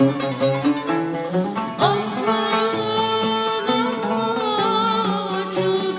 Aklına çal